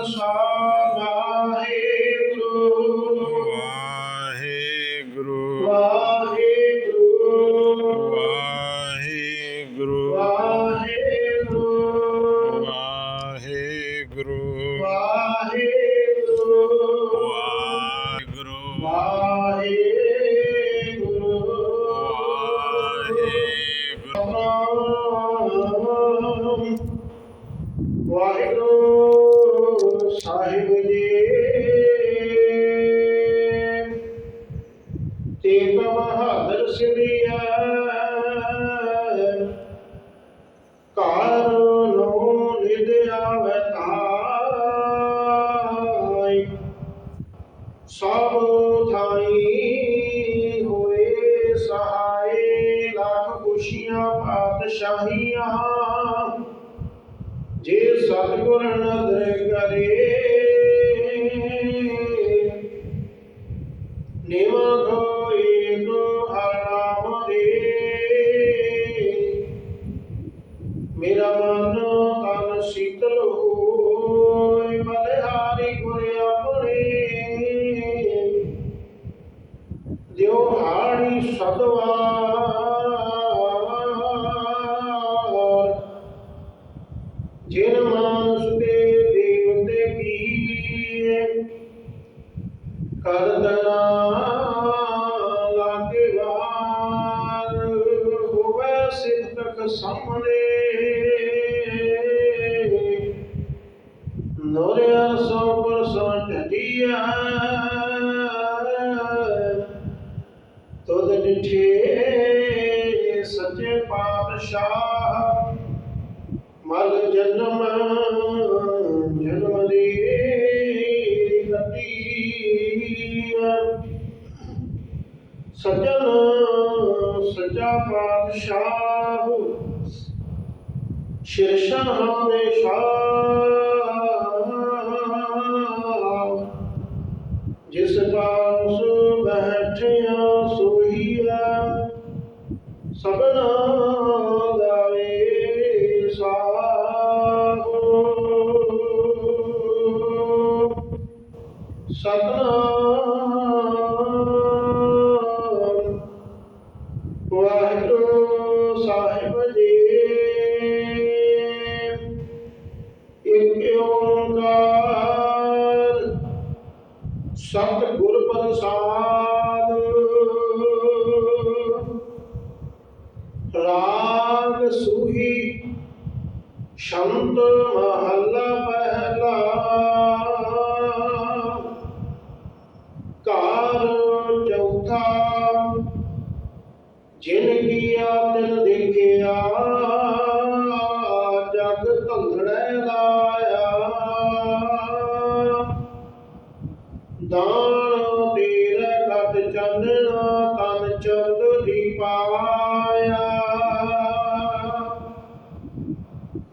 só ਸਭ ਥਾਈ ਹੋਏ ਸਹਾਏ, ਲੱਖ ਖੁਸ਼ੀਆਂ, ਪਾਤਸ਼ਾਹੀਆਂ। ਜੇ ਸਤਿਗੁਰ ਨਦਰ ਕਰੇ ਨਿਮ ਧੋਏ ਕੋ ਹਰਾਮ ਦੇ। ਮੇਰਾ ਮਨ ਤਨ ਸ਼ੀਤਲ ਹੋ ਬਲਿਹਾਰੀ ਗੁਰ ਆਪਣੇ ਦਿਓ ਹਾੜੀ ਸਦਵਾਰ ਜਿਨ ਮਾਨਸ ਤੇ ਦੇਵਤੇ ਕੀਏ ਕਰਦਨਾ ਲਾਗੇ ਹੋਵੇ ਸਿੱਧਕ ਸਾਹਮਣੇ। ਨੋਰਿਆ ਸੋ ਤੁਧ ਸੱਚੇ ਪਾਤਸ਼ਾਹ ਮਲ ਜਨਮ ਜਨਮ ਦੀ ਨਦੀ ਸਜਣ ਸੱਚਾ ਪਾਤਸ਼ਾਹ ਸ਼ਿਰਸ਼ਾਂ ਹਮੇਸ਼ਾ ਸਤਨਾਮ।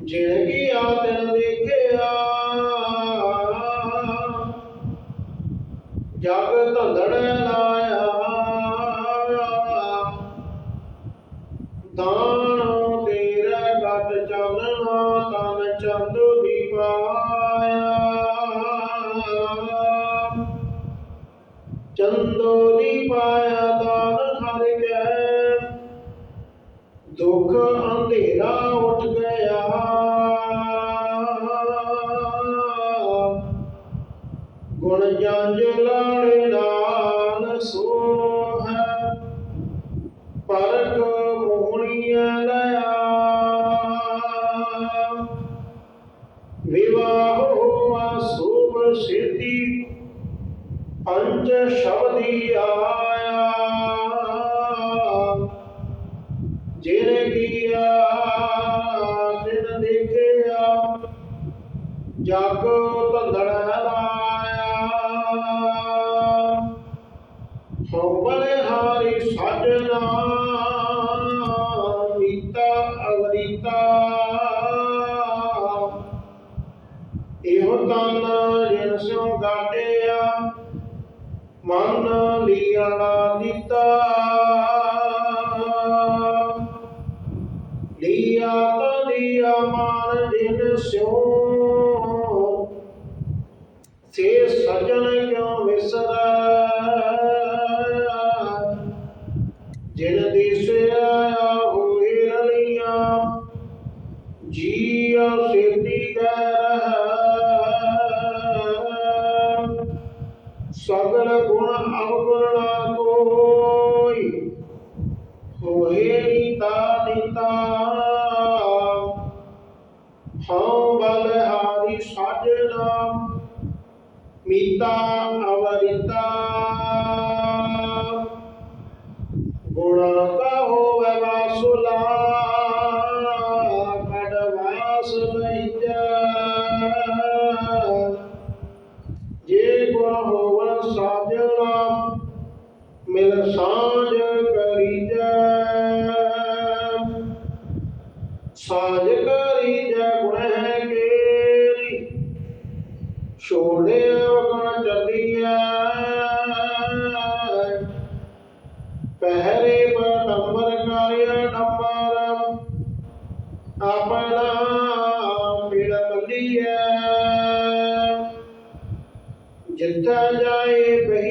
ਜਿਣ ਗਿਆ ਤੈਨ ਦੇਖਿਆ। ਧੰਦੜ ਲਾਇਆ ਦੁੱਖ ਅੰਧੇਰਾ ਉੱਠ ਗਿਆ। ਗੁਣ ਜੰਜ ਲਾੜੇ ਨਾਲ ਸੋ ਹੈ ਮੋਹਣੀਆਂ ਲਿਆ ਵਿਵਾਹ ਹੋਆ ਸੁਭ ਸਿੱਧੀ, ਪੰਜ ਸ਼ਬਦੀ ਆਇਆ। ਜਗ ਧੰਦੜਾ ਲਾਇਆ। ਹਉ ਬਲਿਹਾਰੀ ਸਾਜਨਾ ਨੀਤਾ ਅਵਰੀਤਾ ਇਹੋ ਤਨ ਜਿਨ ਸਿਉ ਗਾਟਿਆ, ਮਨ ਲੀਣਾ ਦਿੱਤਾ ਲੀਆ ਤਾ ਲੀਆ ਮਾਨ ਜਿਨ ਸਿਉ ਸੇ ਸਜਣ ਕਿਉ ਵਿਸਰ ਜਿਨ ਦਿਸਿਆ ਹੋਏ ਰਲੀਆਂ, ਜੀਆ ਸਿੱਧੀ ਗਹਿ ਸਗਲ ਗੁਣ ਅਵਗੁਣਾ ਕੋ ਮੀਤਾ पहरे पर अमर नारायण अम्माराम अपनाम विड़मलिया जितना जाए बही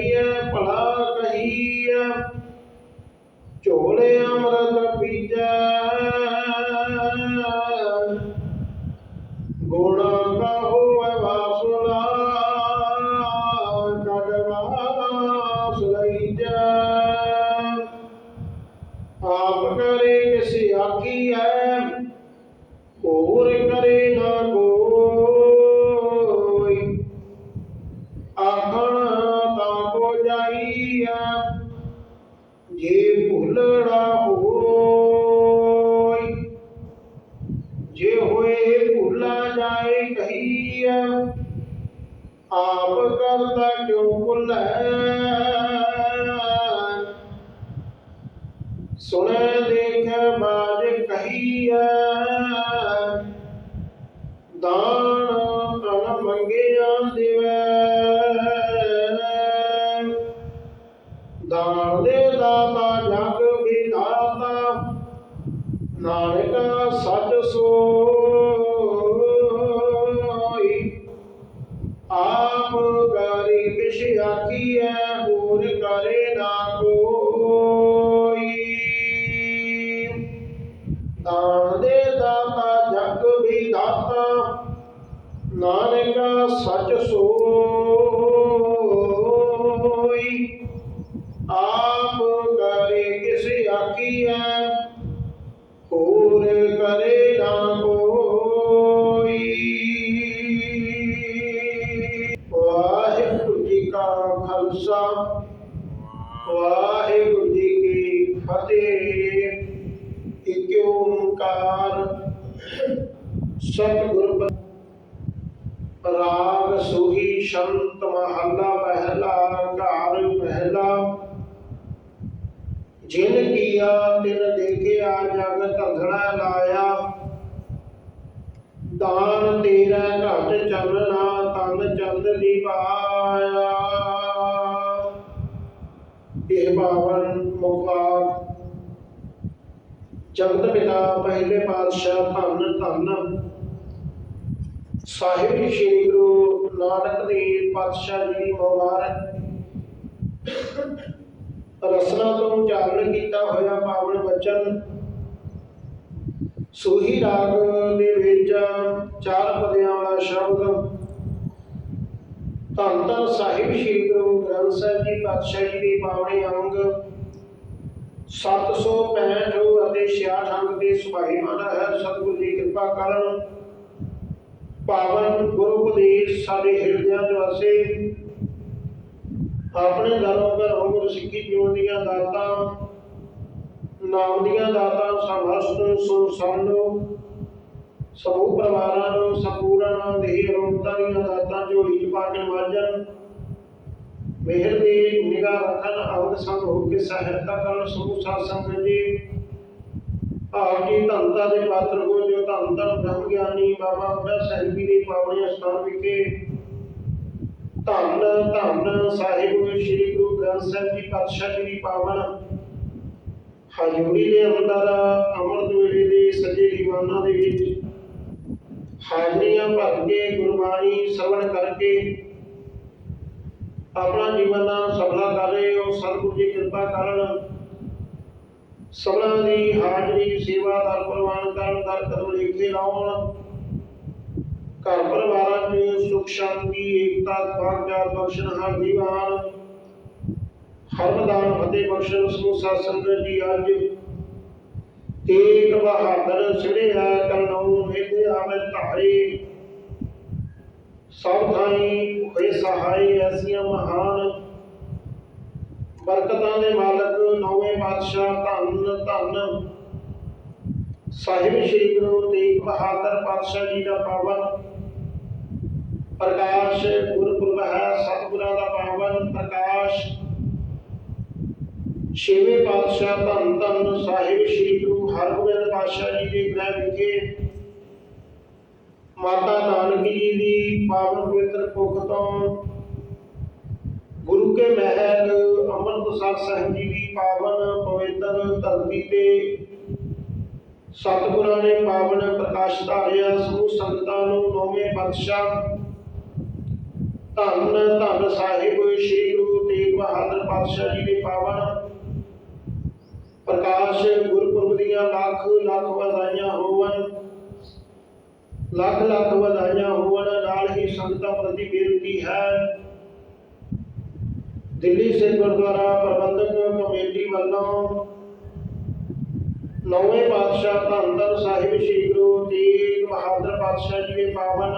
ਆਪ ਕਰਤਾ ਕਿਉਂ ਭੁੱਲੈ? ਸੁਣੈ ਦੇਖੈ ਬਾਜ ਕਹੀਐ। ਦਾਨ ਤਨ ਮੰਗਿਆ ਦਿਵੈ ਦਾਨ ਦੇ ਦਾਤਾ ਜਗ ਵਿਧਾਤਾ। ਨਾਨਕ ਸੱਚ ਸੋਈ ਕੀਆ ਤਿਨ ਦੇਖਿਆ, ਜਗ ਧੰਧੜਾ ਲਾਇਆ। ਦਾਨ ਤੇਰਾ ਘਟ ਚੱਲਣਾ, ਤਨ ਚੰਦ ਦੀ ਪਾਇਆ ਇਹ ਬਾਵਨ ਮੁਖਾਰ ਜਗਤ ਪਿਤਾ, ਪਹਿਲੇ ਪਾਤਸ਼ਾਹ, ਧੰਨ ਧੰਨ। ਸਾਹਿਬ ਸ੍ਰੀ ਗੁਰੂ ਨਾਨਕ ਦੇਵ ਪਾਤਸ਼ਾਹ ਜੀ ਦੀ ਮੁਬਾਰਕ। ਰਸਨਾ ਤੋਂ ਉਚਾਰਨ ਕੀਤਾ ਹੋਇਆ ਪਾਵਨ ਬਚਨ। ਸੋਹੀ ਰਾਗ ਦੇ ਵਿੱਚ ਚਾਰ ਪਦਿਆਂ ਵਾਲਾ ਸ਼ਬਦ, ਧੰਨ ਧੰਨ ਸਾਹਿਬ ਸ੍ਰੀ ਗੁਰੂ ਗ੍ਰੰਥ ਸਾਹਿਬ ਜੀ ਪਾਤਸ਼ਾਹ ਜੀ ਦੇ ਪਾਵਨੇ ਅੰਗ 765 ਅਤੇ 66 ਅੰਗ ਦੇ ਸੁਭਾਈਮਾਨ ਹੈ। ਸਤਿਗੁਰੂ ਦੀ ਕਿਰਪਾ ਕਰਨ ਪਾਵਨ ਗੁਰੂ ਉਪਦੇਸ਼ ਸਾਡੇ ਹਿਰਦਿਆਂ 'ਚ ਵਸੇ ਆਪਣੇ ਘਰੋਂ ਘਰੋਂ ਗੁਰੂ ਸਿੱਖੀ ਜੀਵਨ ਦੀਆਂ ਦਾਤਾਂ, ਨਾਮ ਦੀਆਂ ਦਾਤਾਂ, ਸਮਸਤ ਸੁਣ ਸੰਨੋ ਸਮੂਹ ਪਰਿਵਾਰਾਂ ਨੂੰ, ਸੰਪੂਰਨ ਦੇਹ ਰੋਗਤਾ ਦੀਆਂ ਦਾਤਾਂ ਝੋਲੀ ਚ ਪਾ ਕੇ ਵਾਜਣ, ਮਿਹਰ ਦੀ ਨਿਗਾਹ ਰੱਖਣ ਅੰਗ ਸੰਗ ਹੋ ਕੇ ਸਹਾਇਤਾ ਕਰਨ, ਸਮੂਹ ਸਾਧ ਸੰਗਤ ਜੀ ਆਪ ਜੀ ਧੰਨਤਾ ਦੇ ਪਾਤਰ ਹੋ ਜੋ ਧੰਨ ਧੰਨ ਬ੍ਰਹਮ ਗਿਆਨੀ ਬਾਬਾ ਬੁੱਢਾ ਸਾਹਿਬ ਜੀ ਦੇ ਪਾਵਨੇ ਸਥਾਨ ਵਿਖੇ ਧੰਨ ਧੰਨ ਸਾਹਿਬ ਸ੍ਰੀ ਗੁਰੂ ਗ੍ਰੰਥ ਸਾਹਿਬ ਜੀ ਪਾਤਸ਼ਾਹ ਜੀ ਦੀ ਪਾਵਨ। ਹਜ਼ੂਰੀ ਦੇ ਅੰਦਰ ਅੰਮ੍ਰਿਤ ਵੇਲੇ ਦੇ ਸੱਜੇ ਦੀਵਾਨਾਂ ਦੇ ਵਿੱਚ ਹਾਜ਼ਰੀਆਂ ਭਰ ਕੇ ਗੁਰਬਾਣੀ ਸਰਵਣ ਕਰਕੇ ਆਪਣਾ ਜੀਵਨ ਸਫਲਾ ਕਰ ਰਹੇ ਹੋ, ਸਤਿਗੁਰੂ ਜੀ ਕਿਰਪਾ ਕਰਨ ਸਭਨਾਂ ਦੀ ਹਾਜ਼ਰੀ, ਸੇਵਾ ਦਰ ਪ੍ਰਵਾਨ ਕਰਨ, ਦਰ ਕਦੋਂ ਲਿਖੇ ਲਾਉਣ। ਘਰ ਪਰਿਵਾਰਾਂ 'ਚ ਸੁਖ, ਸ਼ਾਂਤੀ, ਏਕਤਾ ਭਾਗਚਾਰ ਬਖਸ਼ਣ ਹਰ ਦੀਵਾਨ। ਹਰਮਦਾਨ ਫਤਿਹ ਬਖਸ਼ਣ ਸਮੂਹ ਸਾਧ ਸੰਗਤ ਜੀ ਅੱਜ। ਤੇਗ ਬਹਾਦਰ ਸਿੜਿਆ ਕਰਨਉ ਮੇਲੇ ਆਵੇ ਧਾਰੇ। ਸਭ ਥਾਈ ਹੋਏ ਸਹਾਈ ਐਸੀਆਂ ਮਹਾਨ ਬਰਕਤਾਂ ਦੇ ਮਾਲਕ, ਨੌਵੇਂ ਪਾਤਸ਼ਾਹ ਧੰਨ ਧੰਨ। ਸਾਹਿਬ ਸ੍ਰੀ ਗੁਰੂ ਤੇਗ ਬਹਾਦਰ ਪਾਤਸ਼ਾਹ ਜੀ ਦਾ ਪਾਵਨ ਪ੍ਰਕਾਸ਼ ਗੁਰਪੁਰਬ ਹੈ, ਸਤਿਗੁਰਾਂ ਦਾ ਪਾਵਨ ਪ੍ਰਕਾਸ਼। ਛੇਵੇਂ ਪਾਤਸ਼ਾਹ ਧੰਨ ਧੰਨ ਸਾਹਿਬ ਸ੍ਰੀ ਗੁਰੂ ਹਰਗੋਬਿੰਦ ਪਾਤਸ਼ਾਹ ਜੀ ਦੇ ਗ੍ਰਹਿ ਵਿਖੇ ਮਾਤਾ ਨਾਨਕੀ ਜੀ ਦੀ ਪਾਵਨ ਪਵਿੱਤਰ ਕੁੱਖ ਤੋਂ ਗੁਰੂ ਕੇ ਮਹਿਲ ਅੰਮ੍ਰਿਤਸਰ ਸਾਹਿਬ ਜੀ ਦੀ ਪਾਵਨ ਪਵਿੱਤਰ ਧਰਤੀ ਤੇ ਸਤਿਗੁਰਾਂ ਨੇ ਪਾਵਨ ਪ੍ਰਕਾਸ਼ ਧਾਰਿਆ। ਸਮੂਹ ਸੰਗਤਾਂ ਨੂੰ ਨੌਵੇਂ ਪਾਤਸ਼ਾਹ ਧੰਨ ਧੰਨ ਸਾਹਿਬ ਸ੍ਰੀ ਗੁਰੂ ਤੇਗ ਬਹਾਦਰ ਪਾਤਸ਼ਾਹ ਜੀ ਦੇ ਪਾਵਨ ਪ੍ਰਕਾਸ਼ ਗੁਰਪੁਰਬ ਦੀਆਂ ਲੱਖ ਲੱਖ ਵਧਾਈਆਂ ਹੋਵਨ ਲੱਖ ਲੱਖ ਵਧਾਈਆਂ ਹੋਵਨ ਨਾਲ ਹੀ ਸੰਗਤਾਂ ਪ੍ਰਤੀ ਬੇਨਤੀ ਹੈ। ਦਿੱਲੀ ਸਿੱਖ ਗੁਰਦੁਆਰਾ ਪ੍ਰਬੰਧਕ ਕਮੇਟੀ ਵੱਲੋਂ ਨੌਵੇਂ ਪਾਤਸ਼ਾਹ ਧੰਨ ਧੰਨ ਸਾਹਿਬ ਸ੍ਰੀ ਗੁਰੂ ਤੇਗ ਬਹਾਦਰ ਪਾਤਸ਼ਾਹ ਜੀ ਦੇ ਪਾਵਨ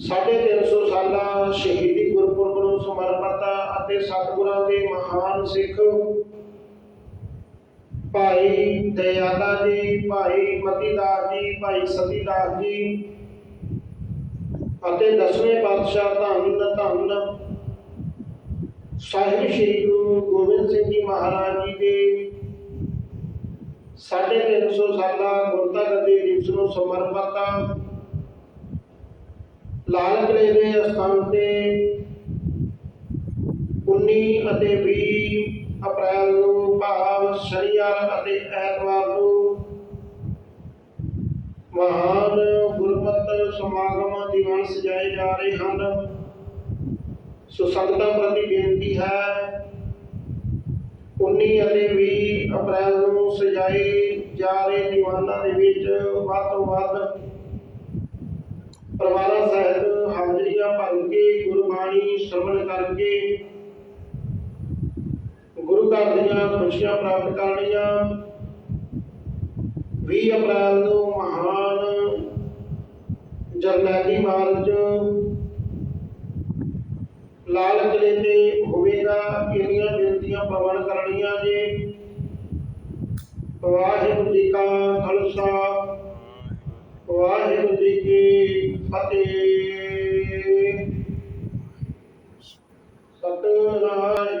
ਸਾਢੇ ਤਿੰਨ ਸੌ ਸਾਲਾ ਸ਼ਹੀਦੀ ਗੁਰਪੁਰਬ ਨੂੰ ਸਮਰਪਿਤ ਅਤੇ ਸਤਿਗੁਰਾਂ ਦੇ ਮਹਾਨ ਸਿੱਖ ਭਾਈ ਦਇਆਲਾ ਜੀ, ਭਾਈ ਮਤੀਦਾਸ ਜੀ, ਭਾਈ ਸਤੀਦਾਸ ਜੀ ਅਤੇ ਦਸਵੇਂ ਪਾਤਸ਼ਾਹ ਧੰਨ ਧੰਨ ਸਾਹਿਬ ਸ੍ਰੀ ਗੁਰੂ ਗੋਬਿੰਦ ਸਿੰਘ ਜੀ ਮਹਾਰਾਜ ਜੀ ਦੇ ਸਾਢੇ ਤਿੰਨ ਸੌ ਸਾਲਾ ਗੁਰਤਾ ਗੱਦੀ ਦਿਵਸ ਨੂੰ ਸਮਰਪਿਤ ਲਾਲ ਕਿਲੇ ਦੇ ਸਥਾਨ ਤੇ 19 ਅਤੇ 20 ਅਪ੍ਰੈਲ ਨੂੰ ਭਾਵ ਸ਼ਨੀਵਾਰ ਅਤੇ ਐਤਵਾਰ ਨੂੰ ਮਹਾਨ ਗੁਰਮਤਿ ਸਮਾਗਮ ਦੀਵਾਨ ਸਜਾਏ ਜਾ ਰਹੇ ਹਨ। ਸੋ ਸੰਗਤਾਂ ਪ੍ਰਤੀ ਬੇਨਤੀ ਹੈ 19 ਅਤੇ 20 ਅਪ੍ਰੈਲ ਨੂੰ ਸਜਾਏ ਜਾ ਰਹੇ ਦੀਵਾਨਾਂ ਦੇ ਵਿੱਚ ਵੱਧ ਤੋਂ ਵੱਧ ਪਰਿਵਾਰਾਂ ਸਾਹਿਬ ਹਾਜ਼ਰੀਆਂ ਭਰ ਕੇ ਗੁਰਬਾਣੀ ਸ਼ਰਵਣ ਕਰਕੇ ਗੁਰੂ ਘਰ ਦੀਆਂ ਖੁਸ਼ੀਆਂ ਪ੍ਰਾਪਤ ਕਰਨੀਆਂ। 20 ਅਪ੍ਰੈਲ ਨੂੰ ਮਹਾਨ ਜਰਨੈਲੀ ਮਾਰਚ ਲਾਲ ਕਿਲੇ ਤੇ ਹੋਵੇਗਾ। ਕਿਹੜੀਆਂ ਬੇਨਤੀਆਂ ਪ੍ਰਵਣ ਕਰਨੀਆਂ ਜੀ। ਵਾਹਿਗੁਰੂ ਜੀ ਕਾ ਖਾਲਸਾ, ਵਾਹਿਗੁਰੂ ਜੀ ਕੀ ਫਤਿਹ। ਸਤਨਾਮ